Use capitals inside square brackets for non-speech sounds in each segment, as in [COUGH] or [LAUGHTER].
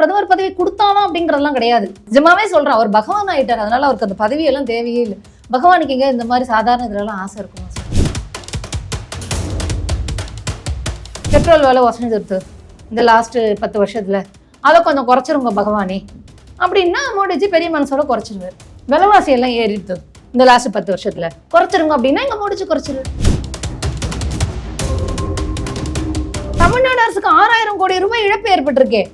பிரதமர் பதவி கொடுத்தானா அப்படிங்கறதெல்லாம் கிடையாது. நிஜமாவே சொல்றேன் அவர் பகவான் ஆயிட்டார். அதனால அவருக்கு அந்த பதவியெல்லாம் தேவையே இல்லை. பகவானுக்கு எங்க இந்த மாதிரி சாதாரண இதுலலாம் ஆசை இருக்குமா சார்? பெட்ரோல் விலை வசந்துருது இந்த லாஸ்ட் பத்து வருஷத்துல. அதை கொஞ்சம் குறைச்சிருங்க பகவானே. அப்படின்னா மோடிஜி பெரிய மனசோட குறைச்சிருவார். விலைவாசி எல்லாம் ஏறிடுது இந்த லாஸ்ட் பத்து வருஷத்துல. குறைச்சிருங்க அப்படின்னா எங்க மோடிஜி குறைச்சிருவாரு தமிழ்நாடு அரசுக்கு ஆறாயிரம் கோடி ரூபாய் இழப்பு ஏற்பட்டிருக்கே.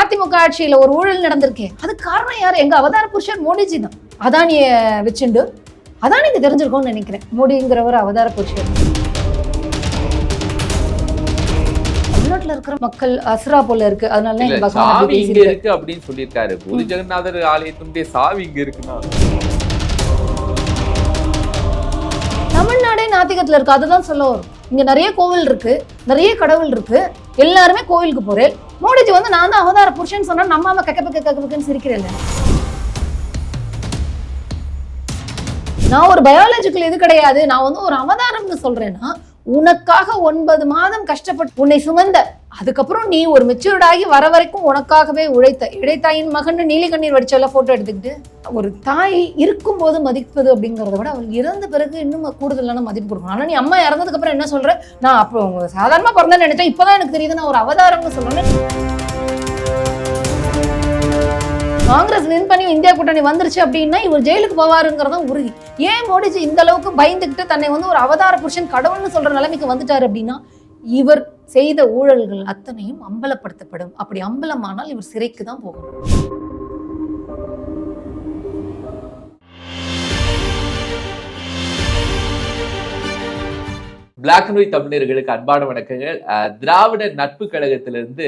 அதிமுக ஆட்சியில ஒரு ஊழல் நடந்திருக்கே. அதுக்கு காரணம் யார்? எங்க அவதார புருஷர் மோடிஜி தான். அதானிய வச்சுண்டு. அதானிக்கு தெரிஞ்சிருக்கும்னு நினைக்கிறேன். மோடிங்கிறவர் அவதார புருஷர் தமிழ்நாட்டுல இருக்கிற மக்கள் அசுரா போல இருக்கு. அதனால இங்க. இருக்கு அப்படின்னு சொல்லியிருக்காரு. பூரி ஜெகநாதர் ஆலயத்தினுடைய சாவி இங்க இருக்குன்னா நாத்திகத்தில் இருக்கு. அதுதான் சொல்ல வரும். இங்க நிறைய கோவில் இருக்கு. நிறைய கடவுள் இருக்கு. எல்லாருமே கோவிலுக்கு போறேன். மோடிஜி வந்து நான் தான் அவதார புருஷன் சொன்னா நம்ம கக்க பக்க கக்க பக்கன்னு சிரிக்கிறேன். நான் ஒரு பயாலஜிக்கல் இது கிடையாது. நான் வந்து ஒரு அவதாரம்னு சொல்றேன்னா உனக்காக ஒன்பது மாதம் கஷ்டப்பட்டு உன்னை சுமந்த அதுக்கப்புறம் நீ ஒரு மெச்சூர்டாகி வர வரைக்கும் உனக்காகவே உழைத்த இடைத்தாயின் மகன் நீலக்கண்ணீர் வடிச்செல்லாம் போட்டோ எடுத்துக்கிட்டு ஒரு தாய் இருக்கும்போது மதிப்பது அப்படிங்கிறத விட அவள் இறந்த பிறகு இன்னும் கூடுதலான மதிப்பு கொடுக்கணும். ஆனா நீ அம்மா இறந்ததுக்கு அப்புறம் என்ன சொல்ற? நான் அப்போ உங்க சாதாரணமா பிறந்தேன்னு நினைச்சேன். இப்பதான் எனக்கு தெரியுது நான் ஒரு அவதாரம்னு சொல்றேன் காங்கிரஸ் வின் பண்ணி இந்தியா கூட்டணி வந்துருச்சு அப்படின்னா இவர் ஜெயிலுக்கு போவாருங்கிறதும் உறுதி. ஏன் மோடிஜி இந்த அளவுக்கு பயந்துக்கிட்டு தன்னை வந்து ஒரு அவதார புருஷன் கடவுள்னு சொல்ற நிலைமைக்கு வந்துட்டாரு அப்படின்னா இவர் செய்த ஊழல்கள் அத்தனையும் அம்பலப்படுத்தப்படும். அப்படி அம்பலமானால் இவர் சிறைக்கு தான் போகணும். பிளாக் அண்ட் ஒயிட் தமிழர்களுக்கு அன்பான வணக்கங்கள். அஹ், திராவிட நட்பு கழகத்திலிருந்து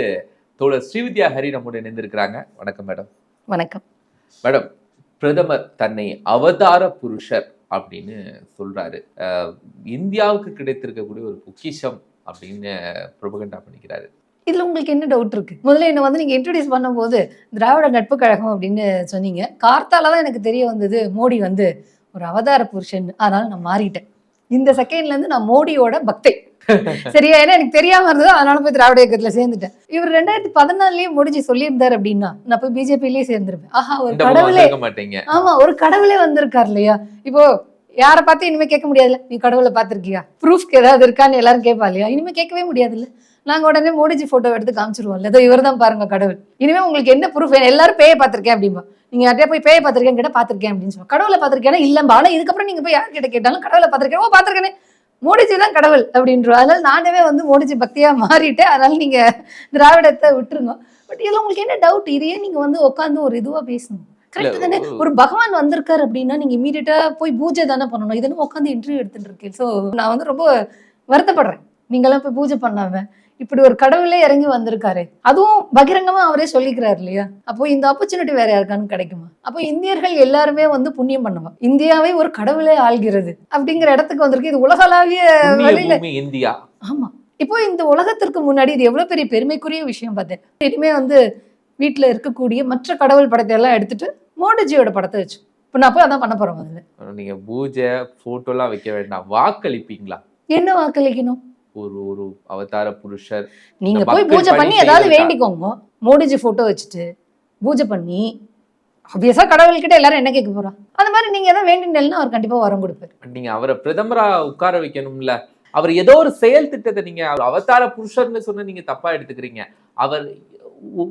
தோழர் ஸ்ரீவித்யா ஹரி நம்முடைய இணைந்திருக்கிறாங்க. வணக்கம் மேடம். வணக்கம். மேடம் பிரதமர் தன்னை அவதார புருஷர் அப்படின்னு சொல்றாரு. இந்தியாவுக்கு கிடைத்திருக்கக்கூடிய ஒரு பொக்கிஷம் அப்படின்னு ப்ரொபகண்டா பண்ணிக்கிறாரு. இதுல உங்களுக்கு என்ன டவுட் இருக்கு? முதல்ல என்ன வந்து நீங்க இன்ட்ரடியூஸ் பண்ணும்போது திராவிட நட்பு கழகம் அப்படின்னு சொன்னீங்க. கார்த்தால தான் எனக்கு தெரிய வந்தது மோடி வந்து ஒரு அவதார புருஷன். அதனால நான் மாறிட்டேன். இந்த செகண்ட்ல இருந்து நான் மோடியோட பக்தை. [LAUGHS] சரியா? ஏன்னா எனக்கு தெரியாம இருந்தது அதனால போய் திராவிட இயக்கத்துல சேர்ந்துட்டேன். இவர் ரெண்டாயிரத்தி பதினாலுலயே முடிஞ்சு சொல்லியிருந்தாரு அப்படின்னா நான் போய் பிஜேபிலேயே சேர்ந்திருப்பேன் ஆஹா ஒரு கடவுளே. ஆமா ஒரு கடவுளே வந்திருக்கார் இல்லையா? இப்போ யாரை பார்த்து இனிமே கேட்க முடியாதுல்ல? நீ கடவுளை பார்த்திருக்கியா? ப்ரூஃப்க்கு ஏதாவது இருக்கான்னு எல்லாரும் கேட்பா இல்லையா? இனிமே கேட்கவே முடியாதுல்ல. நாங்க உடனே மோடிஜி போட்டோ எடுத்து காமிச்சிருவோம்ல. ஏதோ இவர் தான் பாருங்க கடவுள். இனிமே உங்களுக்கு என்ன ப்ரூஃப் எல்லாரும் பேயை பார்த்திருக்கேன் அப்படிம்பா. நீங்க யார்கிட்ட போய் பேயை பார்த்திருக்கேன் கேட்டா பார்த்திருக்கேன் அப்படின்னு சொல்லுவாங்க. கடவுளை பார்த்திருக்கேன்னா இல்லம்பா. ஆனா இதுக்கப்புறம் நீங்க போய் யார்கிட்ட கேட்டாலும் கடவுளை பார்த்திருக்கேன். ஓ பார்த்திருக்கேனே. மோடிஜி தான் கடவுள் அப்படின்றோம். அதனால நானே வந்து மோடிஜி பக்தியா மாறிட்டேன். அதனால நீங்க திராவிடத்தை விட்டுருங்க. பட் இதுல உங்களுக்கு என்ன டவுட் இதையே நீங்க வந்து உட்காந்து ஒரு இதுவா பேசணும். கரெக்ட் தானே? ஒரு- பகவான் வந்திருக்காரு அப்படின்னா நீங்க இமீடியட்டா போய் பூஜை தானே பண்ணணும். இதெல்லாம் உட்காந்து இன்டர்வியூ எடுத்துட்டு இருக்கேன். ஸோ நான் வந்து ரொம்ப வருத்தப்படுறேன். நீங்களாம் போய் பூஜை பண்ணாம. இப்படி ஒரு கடவுளே இறங்கி வந்திருக்காரு. அதுவும் பகிரங்கமா அவரே சொல்லிக்கிறாரு இல்லையா? அப்போ இந்த ஆப்பர்ச்சுனிட்டி வேற யாருக்கான்னு கிடைக்குமா? அப்போ இந்தியர்கள் எல்லாருமே வந்து புண்ணியம் பண்ணுவாங்க. இந்தியாவை ஒரு கடவுளே ஆள்கிறது அப்படிங்கிற இடத்துக்கு வந்திருக்கு. இது உலகளாவிய வழியில இந்தியா. ஆமா. இப்போ இந்த உலகத்திற்கு முன்னாடி இது எவ்வளவு பெரிய பெருமைக்குரிய விஷயம் பார்த்தேன். இனிமே வந்து வீட்டுல இருக்கக்கூடிய மற்ற கடவுள் படத்தை எல்லாம் எடுத்துட்டு மோடிஜியோட படத்தை வச்சு. இப்போ நான் போய் அதான் பண்ண போறேன் முதல்ல. நீங்க பூஜை போட்டோ எல்லாம் வைக்க வேண்டாம். வாக்களிப்பீங்களா? என்ன வாக்களிக்கணும்? ஒரு ஒரு அவதார புருஷர் நீங்க போய் பூஜை பணி பண்ணி ஏதாவது வேண்டிக்கோங்க. மோடிஜி போட்டோ வச்சுட்டு பூஜை பண்ணி ஆப்வியஸா கடவுள்கிட்ட எல்லாரும் என்ன கேட்க போறா? அந்த மாதிரி நீங்க ஏதாவது வேண்டினா அவர் கண்டிப்பா வரம் கொடுப்பாரு. நீங்க அவரை பிரதமரா உட்கார வைக்கணும்ல. அவர் ஏதோ ஒரு செயல் திட்டத்தை நீங்க அவதார புருஷர்னு சொன்ன நீங்க தப்பா எடுத்துக்கிறீங்க. அவர்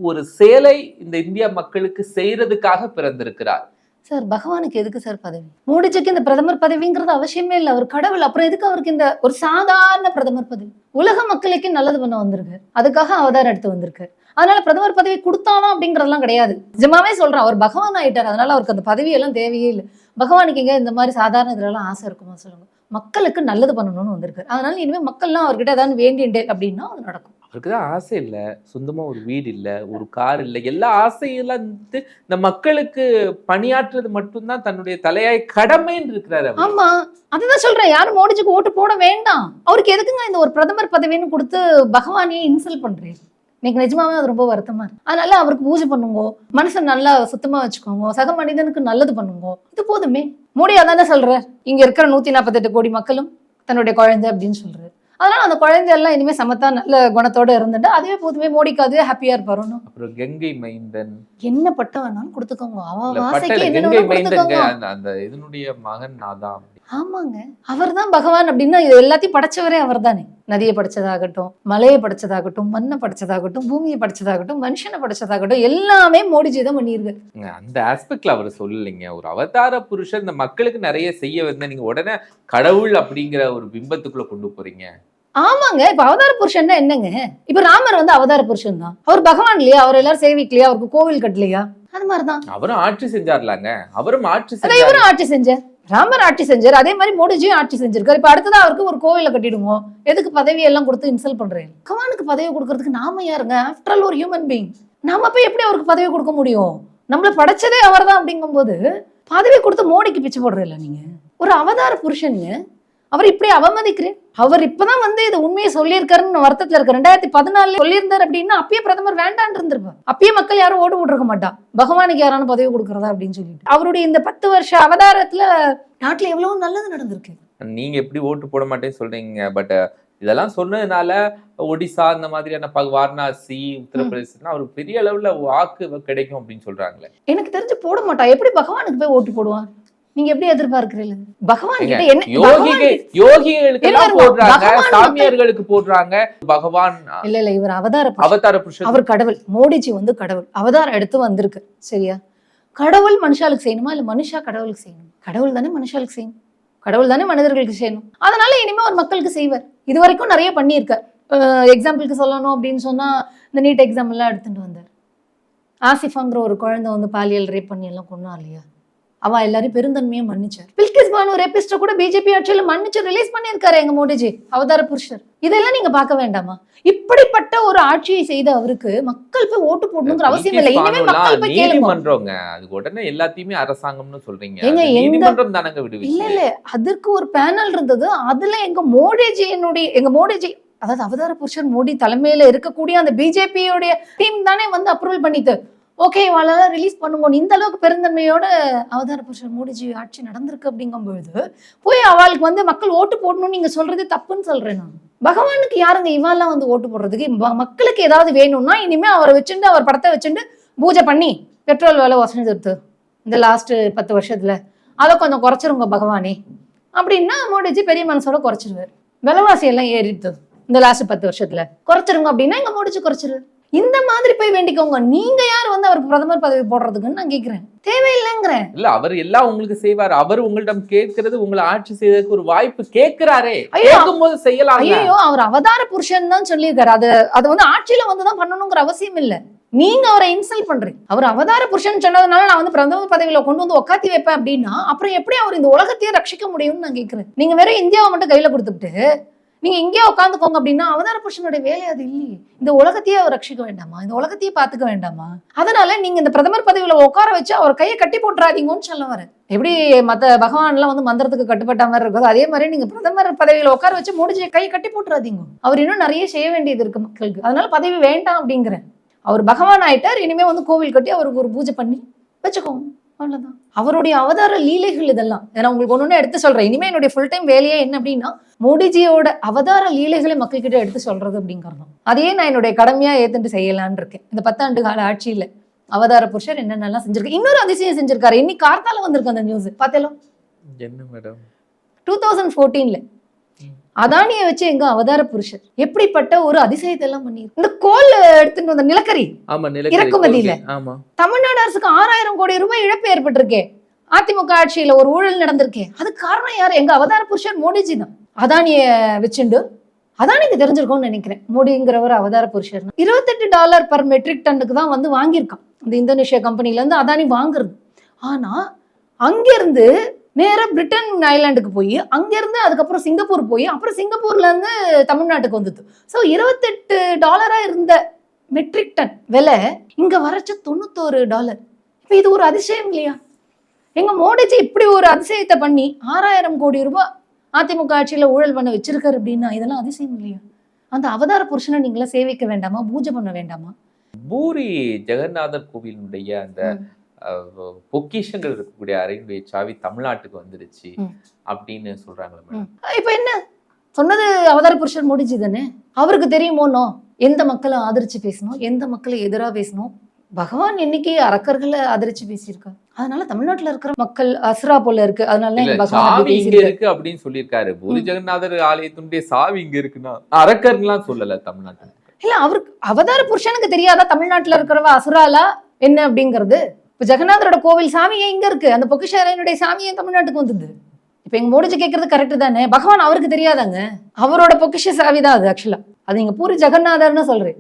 ஒரு செயலை இந்த இந்திய மக்களுக்கு செய்யறதுக்காக பிறந்திருக்கிறார். சார் பகவானுக்கு எதுக்கு சார் பதவி? மோடிஜிக்கு இந்த பிரதமர் பதவிங்கிறது அவசியமே இல்லை. அவர் கடவுள். அப்புறம் எதுக்கு அவருக்கு இந்த ஒரு சாதாரண பிரதமர் பதவி? உலக மக்களுக்கு நல்லது பண்ண வந்திருக்காரு. அதுக்காக அவதாரம் எடுத்து வந்திருக்காரு. அதனால பிரதமர் பதவி கொடுத்தானா அப்படிங்கறதெல்லாம் கிடையாது. நிஜமாவே சொல்றேன் அவர் பகவான் ஆயிட்டார். அதனால அவருக்கு அந்த பதவியெல்லாம் தேவையே இல்லை. பகவானுக்கு எங்க இந்த மாதிரி சாதாரண இதுலலாம் ஆசை இருக்குமா சொல்லுங்க? மக்களுக்கு நல்லது பண்ணணும்னு வந்திருக்காரு. அதனால இனிமேல் மக்கள்லாம் அவர்கிட்ட ஏதாவது வேண்டிண்டே அப்படின்னா அது நடக்கும். அவருக்கு தான் ஆசை இல்லை. சொந்தமா ஒரு வீடு இல்லை ஒரு கார் இல்லை. எல்லா ஆசையெல்லாம் வந்து இந்த மக்களுக்கு பணியாற்றுறது மட்டும்தான் தன்னுடைய தலையாய் கடமைன்னு இருக்கிறாரு ஆமா. அதுதான் சொல்றேன். யாரும் மோடிஜிக்கு ஓட்டு போட வேண்டாம். அவருக்கு எதுக்குங்க இந்த ஒரு பிரதமர் பதவின்னு கொடுத்து பகவானையே இன்சல்ட் பண்றேன் எனக்கு நிஜமாவே அது ரொம்ப வருத்தமா இருக்கு. அதனால அவருக்கு பூஜை பண்ணுங்க. மனசை நல்லா சுத்தமா வச்சுக்கோங்க. சக மனிதனுக்கு நல்லது பண்ணுங்க. இது போதுமே. மோடி அதானே சொல்ற இங்க இருக்கிற நூத்தி நாற்பத்தெட்டு கோடி மக்களும் தன்னுடைய குழந்தை அப்படின்னு சொல்றாரு. அதனால அந்த குழந்தை எல்லாம் இனிமே சமத்தா நல்ல குணத்தோட இருந்துட்டு அதுவே போதுமே மோடிக்கு அதுவே ஹாப்பியா இருப்பாருன்னு அப்புறம் கங்கை மைந்தன். என்ன பட்டம் வேணாலும் கொடுத்துக்கோங்க. அவ இல்ல வாசைக்கு பட்டல என்ன கங்கை வேணாலும் மைந்தன் கொடுத்துக்கோங்க. அந்த அந்த இதனுடைய மகன் நான் தான். ஆமாங்க. அவர்தான் பகவான் அப்படின்னா இது எல்லாத்தையும் படைச்சவரே அவர்தானே. நதியை படைச்சதாகட்டும் மலையை படைச்சதாகட்டும் மண்ணை படைச்சதாகட்டும் பூமியை படைச்சதாகட்டும் மனுஷனை படைச்சதாகட்டும் எல்லாமே மோடிஜி தான் பண்ணியிருக்காரு. அந்த ஆஸ்பெக்ட்ல அவர் சொல்லலைங்க. ஒரு அவதார புருஷன் இந்த மக்களுக்கு நிறைய செய்ய வந்த நீங்க உடனே கடவுள் அப்படிங்கிற ஒரு பிம்பத்துக்குள்ள கொண்டு போறீங்க. ஆமாங்க. இப்ப அவதார புருஷன்னா என்னங்க? இப்ப ராமர் வந்து அவதார புருஷன் தான். அவர் பகவான் இல்லையா? அவர் எல்லாரும் சேவிக்கலையா? அவருக்கு கோவில் கட்டலையா? அது மாதிரிதான். அவரும் ஆட்சி செஞ்சார்லாங்க. அவரும் ஆட்சி இவரும் ஆட்சி செஞ்சார். ராமர் ஆட்சி செஞ்சார் அதே மாதிரி மோடிஜியும் ஆட்சி செஞ்சிருக்காரு. இப்போ அடுத்ததா அவருக்கு ஒரு கோவில கட்டிடுவோம் எதுக்கு பதவியெல்லாம் கொடுத்து இன்சல்ட் பண்ணுறேன் பகவானுக்கு பதவி கொடுக்கறதுக்கு நாம யாருங்க? ஆஃப்டர் ஆல் ஒரு ஹியூமன் பீயிங் நாம போய் எப்படி அவருக்கு பதவி கொடுக்க முடியும்? நம்மள படைச்சதே அவர்தான் அப்படிங்கும்போது பதவி கொடுத்து மோடிக்கு பிச்சை போடுறதில்ல நீங்கள் ஒரு அவதார புருஷனுங்க அவர் இப்படி அவமதிக்கிறேன். அவர் இப்பதான் வந்து இது உண்மையை சொல்லியிருக்காருன்னு வருத்தத்துல இருக்க. ரெண்டாயிரத்தி பதினாலுல சொல்லியிருந்தார் அப்படின்னா அப்பயே பிரதமர் வேண்டான்னு இருந்திருப்பார். அப்பயே மக்கள் யாரும் ஓட்டு போட்டிருக்க மாட்டா பகவானுக்கு யாரான பதவி கொடுக்கறதா அப்படின்னு சொல்லிட்டு. அவருடைய இந்த பத்து வருஷ அவதாரத்துல நாட்டுல எவ்வளவு நல்லது நடந்திருக்கு. நீங்க எப்படி ஓட்டு போட மாட்டேன்னு சொல்றீங்க பட் இதெல்லாம் சொன்னதுனால ஒடிசா அந்த மாதிரியான வாரணாசி உத்தரப்பிரதேசம் அவருக்கு பெரிய அளவுல வாக்கு கிடைக்கும் அப்படின்னு சொல்றாங்களே. எனக்கு தெரிஞ்சு போட மாட்டா எப்படி பகவானுக்கு போய் ஓட்டு போடுவான்? நீங்க எப்படி எதிர்பார்க்கிறீங்க? பகவான் கிட்ட என்ன யோகிகள் யோகிகளுக்கு போடுறாங்க சாமியார்களுக்கு போடுறாங்க. பகவான் இல்ல இல்ல இவர் அவதார. அவதார புருஷன். அவர் கடவுள் மோடிஜி வந்து கடவுள். அவதாரம் எடுத்து வந்திருக்கு சரியா? கடவுள் மனுஷாளுக்கு செய்யணுமா? இல்ல மனுஷா கடவுளுக்கு செய்யணும்? கடவுள் தானே மனுஷாளுக்கு செய்யணும். கடவுள் தானே மனிதர்களுக்கு செய்யணும். அதனால இனிமே ஒரு மக்களுக்கு செய்வார். இது வரைக்கும் நிறைய பண்ணியிருக்கார். எக்ஸாம்பிளுக்கு சொல்லணும் அப்படின்னு சொன்னா இந்த நீட் எக்ஸாம் எல்லாம் எடுத்துட்டு வந்தார். ஆசிஃபாங்கிற ஒரு குழந்தை வந்து பாலியல் ரேப் பண்ணி எல்லாம் கொண்டா இல்லையா? அவ எல்லாரையும் பெருந்தன்மையை மன்னிச்சார். பில்கிஸ் பானு ரேபிஸ்ட கூட பிஜேபி ஆட்சியில மன்னிச்சு ரிலீஸ் பண்ணியிருக்காரு எங்க மோடிஜி அவதார புருஷர். இதெல்லாம் நீங்க பார்க்க வேண்டாமா? இப்படிப்பட்ட ஒரு ஆட்சியை செய்த அவருக்கு மக்கள் போய் ஓட்டு போடணுங்கிற அவசியம் இல்லை. இனிமே மக்கள் போய் நீதிமன்றங்க. அதுக்கு உடனே எல்லாத்தையுமே அரசாங்கம்னு சொல்றீங்க. அது எந்த- நீதிமன்றம் தானங்க இல்ல விடுவிச்சு. இல்ல அதற்கு ஒரு பேனல் இருந்தது. அதுல எங்க மோடிஜியினுடைய எங்க மோடிஜி அதாவது அவதார புருஷர் மோடி தலைமையில இருக்கக்கூடிய அந்த பிஜேபியோடைய டீம் தானே வந்து அப்ரூவல் பண்ணிட்டு. ஓகே இவாளெல்லாம் ரிலீஸ் பண்ணுங்க இந்த அளவுக்கு பெருந்தன்மையோட அவதார புருஷர் மோடிஜி ஆட்சி நடந்திருக்கு அப்படிங்கும்பொழுது போய் அவளுக்கு வந்து மக்கள் ஓட்டு போடணும்னு நீங்கள் சொல்கிறது தப்புன்னு சொல்கிறேன் நான். பகவானுக்கு யாருங்க இவாலாம் வந்து ஓட்டு போடுறதுக்கு? மக்களுக்கு ஏதாவது வேணும்னா இனிமேல் அவரை வச்சுட்டு அவர் படத்தை வச்சுட்டு பூஜை பண்ணி பெட்ரோல் விலை வசதி இந்த லாஸ்ட்டு பத்து வருஷத்தில். அதை கொஞ்சம் குறைச்சிருங்க பகவானே. அப்படின்னா மோடிஜி பெரிய மனசோட குறைச்சிருவார். விலைவாசி எல்லாம் ஏறிடுது இந்த லாஸ்ட் பத்து வருஷத்தில். குறைச்சிருங்க அப்படின்னா இங்கே மோடிஜி குறைச்சிரு இந்த மாதிரி போய் வேண்டிக்கோங்க. நீங்க யார் வந்து அவருக்கு பிரதமர் பதவி போடுறதுக்குன்னு நான் கேக்குறேன். தேவையில்லைங்கிறேன். இல்ல அவர் எல்லாம் உங்களுக்கு செய்வார். அவர் உங்களிடம் கேட்கிறது உங்களை ஆட்சி செய்வதற்கு ஒரு வாய்ப்பு கேட்கிறாரே. ஐயோ, கேட்கும் போது செய்யலாம் ஐயோ அவர் அவதார புருஷன் தான் சொல்லியிருக்காரு. அது அது வந்து ஆட்சியில வந்து தான் பண்ணணுங்கிற அவசியம் இல்ல. நீங்க அவரை இன்சல்ட் பண்றீங்க. அவர் அவதார புருஷன் சொன்னதுனால நான் வந்து பிரதமர் பதவியில கொண்டு வந்து உட்காத்தி வைப்பேன் அப்படின்னா அப்புறம் எப்படி அவர் இந்த உலகத்தையே ரட்சிக்க முடியும்னு நான் கேக்குறேன். நீங்க வெறும் இந்தியாவை மட்டும் கையில கொடுத்துட்டு நீங்க இங்கே உட்காந்துக்கோங்க அப்படின்னா அவதார புருஷனுடைய வேலை அது இல்லையே. இந்த உலகத்தையே அவர் ரட்சிக்க வேண்டாமா? இந்த உலகத்தையே பாத்துக்க வேண்டாமா? அதனால நீங்க இந்த பிரதமர் பதவியில உட்கார வச்சு அவர் கையை கட்டி போட்டுறாதீங்கன்னு சொல்ல வர எப்படி மத்த பகவான்லாம் வந்து மந்திரத்துக்கு கட்டுப்பட்ட மாதிரி இருக்கோ அதே மாதிரி நீங்க பிரதமர் பதவியில உட்கார வச்சு முடிஞ்ச கையை கட்டி போட்டுறாதீங்க. அவர் இன்னும் நிறைய செய்ய வேண்டியது இருக்கு மக்களுக்கு. அதனால பதவி வேண்டாம் அப்படிங்கிறேன். அவர் பகவான் ஆயிட்டார் இனிமே வந்து கோவில் கட்டி அவருக்கு ஒரு பூஜை பண்ணி வச்சுக்கோங்க. அவ்வளவுதான். அவருடைய அவதார லீலைகள் இதெல்லாம். நான் உங்களுக்கு ஒன்று எடுத்து சொல்றேன். இனிமே என்னுடைய ஃபுல் டைம் வேலையே என்ன அப்படின்னா மோடிஜியோட அவதார லீலைகளை மக்கள்கிட்ட எடுத்து சொல்றது அப்படிங்கிறது அதையே நான் என்னுடைய கடமையா ஏத்துட்டு செய்யலான்னு இருக்கேன். இந்த பத்தாண்டு கால ஆட்சியில அவதார புருஷர் என்னென்னலாம் செஞ்சிருக்கு இன்னொரு அதிசயம் செஞ்சிருக்காரு. இன்னைக்கு கார்த்தால வந்திருக்கு அந்த நியூஸ் பார்த்தேலோ என்ன மேடம் டூ தௌசண்ட் ஃபோர்டீன்ல அதானியை வச்சு எங்க அவதார புருஷர் எப்படிப்பட்ட ஒரு அதிசயத்தை எல்லாம் பண்ணிருக்கு இந்த கோல் எடுத்துட்டு வந்த நிலக்கரி இறக்குமதியில. தமிழ்நாடு அரசுக்கு ஆறாயிரம் கோடி ரூபாய் இழப்பு ஏற்பட்டிருக்கே. அதிமுக ஆட்சியில ஒரு ஊழல் நடந்திருக்கே. அதுக்கு காரணம் யாரு? எங்க அவதார புருஷர் மோடிஜி தான். அதானியை வச்சுண்டு. அதானிக்கு தெரிஞ்சிருக்கோம்னு நினைக்கிறேன். மோடிங்கிறவர் அவதார புருஷர். இருபத்தெட்டு டாலர் பர் மெட்ரிக் டன்னுக்கு தான் வந்து வாங்கியிருக்கான். இந்த இந்தோனேஷியா கம்பெனிலேருந்து அதானி வாங்குறது. ஆனால் அங்கேருந்து நேராக பிரிட்டன் ஐலாண்டுக்கு போய் அங்கேருந்து அதுக்கப்புறம் சிங்கப்பூர் போய் அப்புறம் சிங்கப்பூர்லேருந்து தமிழ்நாட்டுக்கு வந்தது. ஸோ இருபத்தெட்டு டாலராக இருந்த மெட்ரிக் டன் விலை இங்கே வரைச்ச தொண்ணூத்தோரு டாலர். இப்போ இது ஒரு அதிசயம் இல்லையா? எங்கள் மோடிஜி இப்படி ஒரு அதிசயத்தை பண்ணி ஆறாயிரம் கோடி ரூபாய் அதிமுக ஆட்சியில ஊழல் பண்ண வச்சிருக்காரு அப்படின்னா இதெல்லாம் அதிசயம் இல்லையா? அந்த அவதார புருஷனை நீங்களா சேவிக்க வேண்டாமா? பூஜை பண்ண வேண்டாமா? பூரி ஜெகநாதர் கோவிலுடைய அந்த பொக்கிஷங்கள் இருக்கக்கூடிய அறையினுடைய சாவி தமிழ்நாட்டுக்கு வந்துருச்சு. அப்படின்னு சொல்றாங்களே மேடம். இப்ப என்ன? சொன்னது அவதார புருஷர் மோடிஜி தானே அவருக்கு தெரியுமோனோ எந்த மக்களை ஆதரிச்சு பேசணும்? எந்த மக்களை எதிராக பேசணும்? பகவான் இன்னைக்கு அரக்கர்களை ஆதரிச்சு பேசியிருக்காரு. அதனால தமிழ்நாட்டுல இருக்கிற மக்கள் அசுரா போல இருக்கு. அதனால சாவி இங்க. இருக்கு அப்படின்னு சொல்லியிருக்காரு. பூரி ஜெகநாதர் ஆலயத்தினுடைய சாவி இங்க இருக்குன்னா அரக்கர்லாம் சொல்லல தமிழ்நாட்டுல. இல்ல அவருக்கு அவதார புருஷனுக்கு தெரியாதா தமிழ்நாட்டுல இருக்கிறவ அசுராலா என்ன அப்படிங்கிறது? இப்ப ஜெகநாதரோட கோவில் சாமி ஏன் இங்க இருக்கு? அந்த பொக்கிஷாரையனுடைய சாமி ஏன் தமிழ்நாட்டுக்கு வந்தது? இப்ப எங்க மோடிஜி கேட்கறது கரெக்ட் தானே? பகவான் அவருக்கு தெரியாதாங்க? அவரோட பொக்கிஷ சாவி தான் அது ஆக்சுவலா அது நீங்க பூரி ஜெகநாதர்னு சொல்றேன்.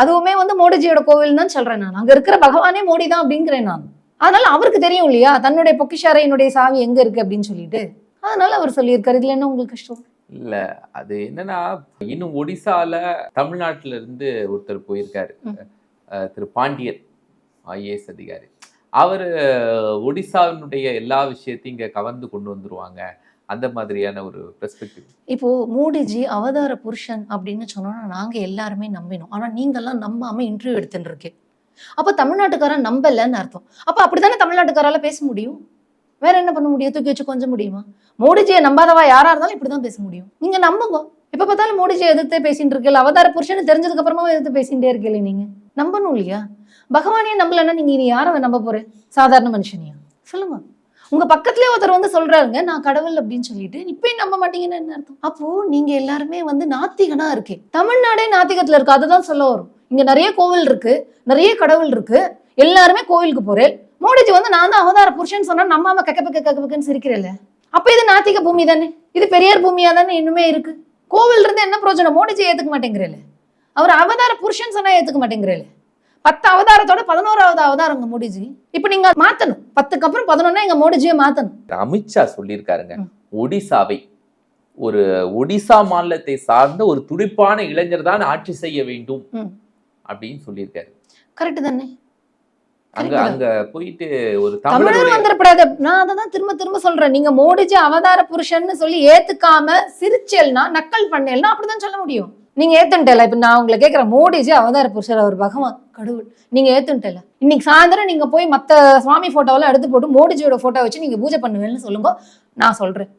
அதுவுமே வந்து மோடிஜியோட கோவில் தான் சொல்றேன் நான். அங்க இருக்கிற பகவானே மோடி தான் அப்படிங்கிறேன் நான். அதனால அவருக்கு தெரியும் இல்லையா? தன்னுடைய பொக்கிஷாரையினுடைய சாவி எங்க இருக்கு அப்படின்னு சொல்லிட்டு. அதனால அவர் சொல்லியிருக்காரு. இதுல என்ன உங்களுக்கு கஷ்டம்? இல்ல அது என்னன்னா இன்னும் ஒடிசால தமிழ்நாட்டுல இருந்து ஒருத்தர் போயிருக்காரு. திரு பாண்டியன் ஐஏஎஸ் அதிகாரி. அவர் ஒடிசாவினுடைய எல்லா விஷயத்தையும் இங்க கவர்ந்து கொண்டு வந்துருவாங்க. அந்த மாதிரியான ஒரு பெர்ஸ்பெக்டிவ் இப்போ மோடிஜி அவதார புருஷன் அப்படின்னு சொன்னோம்னா நாங்க எல்லாருமே நம்பினோம். ஆனா நீங்கெல்லாம் நம்பாம இன்டர்வியூ எடுத்துட்டு இருக்கேன் அப்ப தமிழ்நாட்டுக்காரன் நம்பலன்னு அர்த்தம். அப்ப அப்படித்தானே தமிழ்நாட்டுக்காரால பேச முடியும்? வேற என்ன பண்ண முடியும்? தூக்கி வச்சு கொஞ்சம் முடியுமா? மோடிஜியை நம்பாதவா யாரா இருந்தாலும் இப்படிதான் பேச முடியும். நீங்க நம்புங்க. எப்ப பார்த்தாலும் மோடிஜியை எதிர்த்தே பேசிட்டு இருக்கல அவதார புருஷன் தெரிஞ்சதுக்கு அப்புறமா எதிர்த்து பேசிட்டே இருக்கல நீங்க. நம்பணும் இல்லையா? பகவானே நம்பலன்னா நீங்க இனி யாரை நம்ப போறேன் சாதாரண மனுஷனியா? சொல்லுங்க. உங்க பக்கத்துலயே ஒருத்தர் வந்து சொல்றாருங்க நான் கடவுள் அப்படின்னு சொல்லிட்டு. இப்பயும் நம்ப மாட்டீங்கன்னு என்ன அர்த்தம்? அப்போ நீங்க எல்லாருமே வந்து நாத்திகனா இருக்கேன் தமிழ்நாடே நாத்திகத்துல இருக்கு அதுதான் சொல்ல வரும். இங்க நிறைய கோவில் இருக்கு நிறைய கடவுள் இருக்கு. எல்லாருமே கோவிலுக்கு போறேன். மோடிஜி வந்து நான் தான் அவதார புருஷன் சொன்னா நம்பாம கக்க பக்க கக்க பக்கன்னு சிரிக்கிறேல்ல. அப்ப இது நாத்திக பூமி தானே? இது பெரியார் பூமியா தானே இன்னுமே இருக்கு? கோவில் இருந்து என்ன பிரயோஜனம்? மோடிஜி ஏத்துக்க மாட்டேங்கிறேல அவர் அவதார புருஷன் சொன்னா ஏத்துக்க மாட்டேங்கிறேல பத்து அவதாரத்தோட பதினோராவது அவதாரங்க மோடிஜி. இப்ப நீங்க மாத்தணும். பத்துக்கு அப்புறம் பதினொன்னா எங்க மோடிஜியை மாத்தணும். அமித்ஷா சொல்லியிருக்காருங்க. ஒடிசாவை ஒரு ஒடிசா மாநிலத்தை சார்ந்த ஒரு துடிப்பான இளைஞர் தான் ஆட்சி செய்ய வேண்டும். அப்படின்னு சொல்லியிருக்காரு. கரெக்ட் தானே? அங்க. அங்க போயிட்டு ஒரு தமிழர் வந்துடப்படாது நான் அதை தான் திரும்ப திரும்ப சொல்றேன். நீங்க மோடிஜி அவதார புருஷன்னு சொல்லி ஏத்துக்காம சிரிச்சேல்னா நக்கல் பண்ணேல்னா அப்படிதான் சொல்ல முடியும். நீங்க ஏத்துட்டல இப்ப நான் உங்களை கேக்குறேன் மோடிஜி அவதார புருஷர் அவர் பகவான் கடவுள். நீங்க ஏத்துட்டல இன்னைக்கு சாயந்தரம் நீங்க போய் மத்த சுவாமி போட்டோவெல்லாம் எடுத்து போட்டு மோடிஜியோட போட்டோ வச்சு நீங்க பூஜை பண்ணுவேன்னு சொல்லுங்க நான் சொல்றேன்.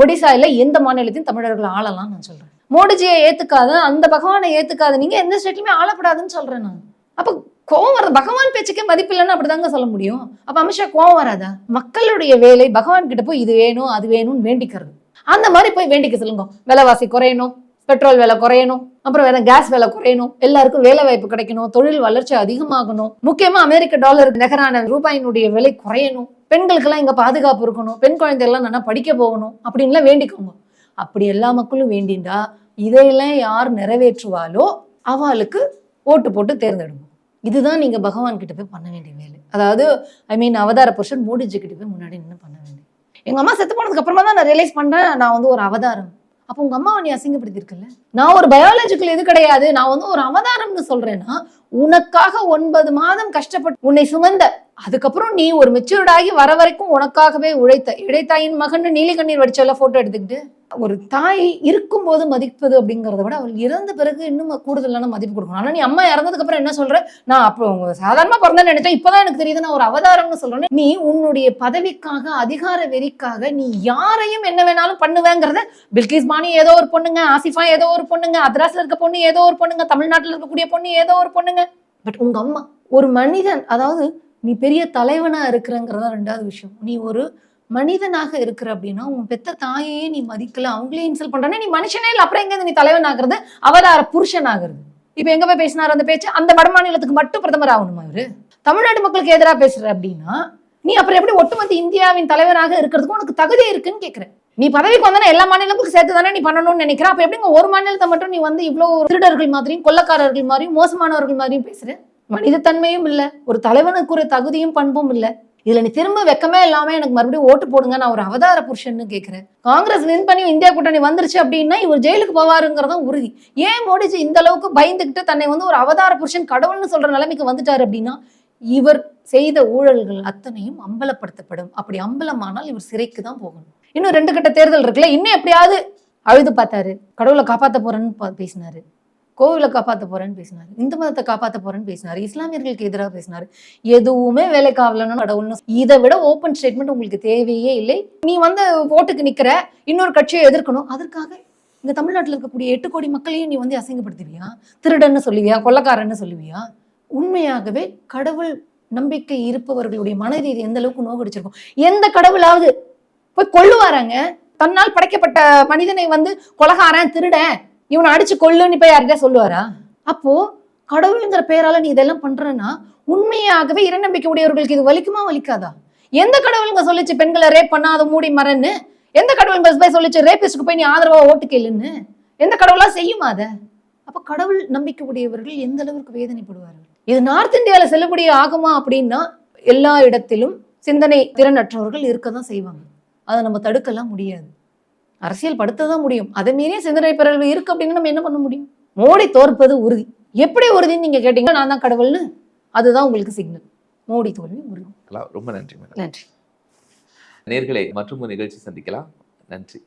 ஒடிசாயில எந்த மாநிலத்தையும் தமிழர்கள் ஆளலாம் நான் சொல்றேன். மோடிஜியை ஏத்துக்காத அந்த பகவானை ஏத்துக்காத நீங்க எந்த ஸ்டேட்லயுமே ஆளப்படாதுன்னு சொல்றேன் நான். அப்ப கோவம் வர்றது பகவான் பேச்சுக்கே மதிப்பு இல்லைன்னு அப்படிதாங்க சொல்ல முடியும். அப்ப அமித்ஷா கோவம் வராதா? மக்களுடைய வேலை பகவான் கிட்ட போய் இது வேணும் அது வேணும்னு வேண்டிக்கிறது. அந்த மாதிரி போய் வேண்டிக்க சொல்லுங்க. விலைவாசி குறையணும். பெட்ரோல் விலை குறையணும் அப்புறம் வேற கேஸ் விலை குறையணும் எல்லாருக்கும் வேலை வாய்ப்பு கிடைக்கணும் தொழில் வளர்ச்சி அதிகமாகணும். முக்கியமா அமெரிக்க டாலர் நிகரான ரூபாயினுடைய விலை குறையணும். பெண்களுக்கெல்லாம் இங்க பாதுகாப்பு இருக்கணும். பெண் குழந்தைகள்லாம் நல்லா படிக்க போகணும் அப்படின்லாம் வேண்டிக்கோங்க. அப்படி எல்லா மக்களும் வேண்டிண்டா இதையெல்லாம் யார் நிறைவேற்றுவாளோ அவளுக்கு ஓட்டு போட்டு தேர்ந்தெடுங்க. இதுதான் நீங்க பகவான் கிட்ட போய் பண்ண வேண்டிய வேலை. அதாவது ஐ மீன் அவதார புருஷன் மோடிஜி கிட்ட போய் முன்னாடி நின்று பண்ண வேண்டிய எங்க அம்மா செத்து போனதுக்கு அப்புறமா தான் நான் ரியலைஸ் பண்றேன் நான் வந்து ஒரு அவதாரம். அப்போ உங்க அம்மாவை நீ அசிங்கப்படுத்திருக்கல நான் ஒரு பயாலஜிக்கல் இது கிடையாது. நான் வந்து ஒரு அவதாரம்னு சொல்றேன்னா உனக்காக ஒன்பது மாதம் கஷ்டப்பட்டு உன்னை சுமந்த அதுக்கப்புறம் நீ ஒரு மெச்சூர்டாகி வர வரைக்கும் உனக்காகவே உழைத்த. இடைத்தாயின் மகன் நீலி கண்ணீர் வடிச்செல்ல போட்டோ எடுத்துக்கிட்டு ஒரு தாய் இருக்கும்போது மதிப்பது அப்படிங்கறத விட அவள் இறந்த பிறகு இன்னும் கூடுதலான மதிப்பு கொடுக்கணும். ஆனா நீ அம்மா இறந்ததுக்கு அப்புறம் என்ன சொல்ற? நான் அப்போ உங்க சாதாரணமா பிறந்தேன்னு நினைச்சேன். இப்பதான் எனக்கு தெரியுது நான் ஒரு அவதாரம்னு சொல்றேன் நீ உன்னுடைய பதவிக்காக அதிகார வெறிக்காக நீ யாரையும் என்ன வேணாலும் பண்ணுவேங்கிறத பில்கிஸ் பானி ஏதோ ஒரு பொண்ணுங்க ஆசிஃபா ஏதோ ஒரு பொண்ணுங்க அத்ராஸ்ல இருக்க பொண்ணு ஏதோ ஒரு பொண்ணுங்க தமிழ்நாட்டில் இருக்கக்கூடிய பொண்ணு ஏதோ ஒரு பொண்ணுங்க பட் உங்கள் அம்மா ஒரு மனிதன் அதாவது நீ பெரிய தலைவனாக இருக்கிறங்கிறதா ரெண்டாவது விஷயம். நீ ஒரு மனிதனாக இருக்கிற அப்படின்னா உன் பெத்த தாயையே நீ மதிக்கல அவங்களே இன்சல்ட் பண்றேன்னா நீ மனுஷனே இல்லை அப்புறம் எங்கேருந்து நீ தலைவன் ஆகிறது அவதார புருஷன் ஆகிறது இப்போ எங்கே போய் பேசினார் அந்த பேச்சு? அந்த வட மாநிலத்துக்கு மட்டும் பிரதமர் ஆகணுமா இவரு? தமிழ்நாட்டு மக்களுக்கு எதிராக பேசுகிற அப்படின்னா நீ அப்புறம் எப்படி ஒட்டுமொத்த இந்தியாவின் தலைவராக இருக்கிறதுக்கு உனக்கு தகுதி இருக்குன்னு கேட்குறேன் நீ பதவிக்கு வந்தனா எல்லா மாநிலங்களுக்கும் சேர்த்து தானே நீ பண்ணணும்னு நினைக்கிற? அப்ப எப்படிங்க ஒரு மாநிலத்தை மட்டும் நீ வந்து இவ்வளோ திருடர்கள் மாதிரியும் கொள்ளக்காரர்கள் மாதிரியும் மோசமானவர்கள் மாதிரியும் பேசுற? மனிதத்தன்மையும் இல்லை. ஒரு தலைவனுக்கு ஒரு தகுதியும் பண்பும் இல்லை. இதுல நீ திரும்ப வெக்கமே இல்லாம எனக்கு மறுபடியும் ஓட்டு போடுங்க நான் ஒரு அவதார புருஷன் கேட்கிறேன் காங்கிரஸ் வின் பண்ணி இந்தியா கூட்டணி வந்துருச்சு அப்படின்னா இவர் ஜெயிலுக்கு போவாருங்கிறதும் உறுதி. ஏன் மோடிஜி இந்த அளவுக்கு பயந்துகிட்டு தன்னை வந்து ஒரு அவதார புருஷன் கடவுள்னு சொல்ற நிலைமைக்கு வந்துட்டாரு அப்படின்னா இவர் செய்த ஊழல்கள் அத்தனையும் அம்பலப்படுத்தப்படும். அப்படி அம்பலமானால் இவர் சிறைக்கு தான் போகணும். இன்னும் ரெண்டு கட்ட தேர்தல் இருக்குல்ல இன்னும் எப்படியாவது அழுது பார்த்தாரு. கடவுளை காப்பாற்ற போறேன்னு பா- பேசினாரு. கோவிலை காப்பாற்ற போறேன்னு பேசினாரு. இந்து மதத்தை காப்பாற்ற போறேன்னு பேசினாரு. இஸ்லாமியர்களுக்கு எதிராக பேசினாரு. எதுவுமே வேலைக்கு ஆகலன்னு கடவுள்னு இதை விட ஓப்பன் ஸ்டேட்மெண்ட் உங்களுக்கு தேவையே இல்லை. நீ வந்து ஓட்டுக்கு நிக்கிற இன்னொரு கட்சியை எதிர்க்கணும். அதற்காக இங்க தமிழ்நாட்டில் இருக்கக்கூடிய எட்டு கோடி மக்களையும் நீ வந்து அசிங்கப்படுத்துவியா? திருடன்னு சொல்லுவியா? கொள்ளக்காரன்னு சொல்லுவியா? உண்மையாகவே கடவுள் நம்பிக்கை இருப்பவர்களுடைய மனரீதி எந்த அளவுக்கு நோக்கடிச்சிருக்கும்? எந்த கடவுளாவது போய் கொல்லுவாராங்க தன்னால் படைக்கப்பட்ட மனிதனை வந்து கொலகாரன் திருடன் இவனை அடிச்சு கொள்ளுன்னு போய் யார்கிட்ட சொல்லுவாரா? அப்போ கடவுளுங்கிற பேரால நீ இதெல்லாம் பண்றன்னா உண்மையாகவே இறைநம்பிக்கை உடையவர்களுக்கு இது வலிக்குமா வலிக்காதா? எந்த கடவுளுங்க சொல்லிச்சு பெண்களை ரேப் பண்ணா அதை மூடி மரன்னு? எந்த கடவுளுங்க போய் சொல்லிச்சு ரேபிஸ்டுக்கு போய் நீ ஆதரவா ஓட்டு கேளுன்னு? எந்த கடவுளா செய்யுமா அதை? அப்ப கடவுள் நம்பிக்கை உடையவர்கள் எந்த அளவுக்கு வேதனைப்படுவார்கள்? இது நார்த் இந்தியாவில் செல்லுபடி ஆகுமா அப்படின்னா எல்லா இடத்திலும் சிந்தனை திறனற்றவர்கள் இருக்க தான் செய்வாங்க. அதை நம்ம தடுக்கலாம் முடியாது. அரசியல் படுத்த தான் முடியும். அதை மீறிய சிந்தனை பிறகு இருக்கு அப்படின்னு நம்ம என்ன பண்ண முடியும்? மோடி தோற்பது உறுதி. எப்படி உறுதின்னு நீங்க கேட்டீங்க நான் தான் கடவுள்னு. அதுதான் உங்களுக்கு சிக்னல் மோடி தோல்வி உறுதி. ரொம்ப நன்றி மேடம். நன்றி. நேர்களை மற்றும் நிகழ்ச்சி சந்திக்கலாம். நன்றி.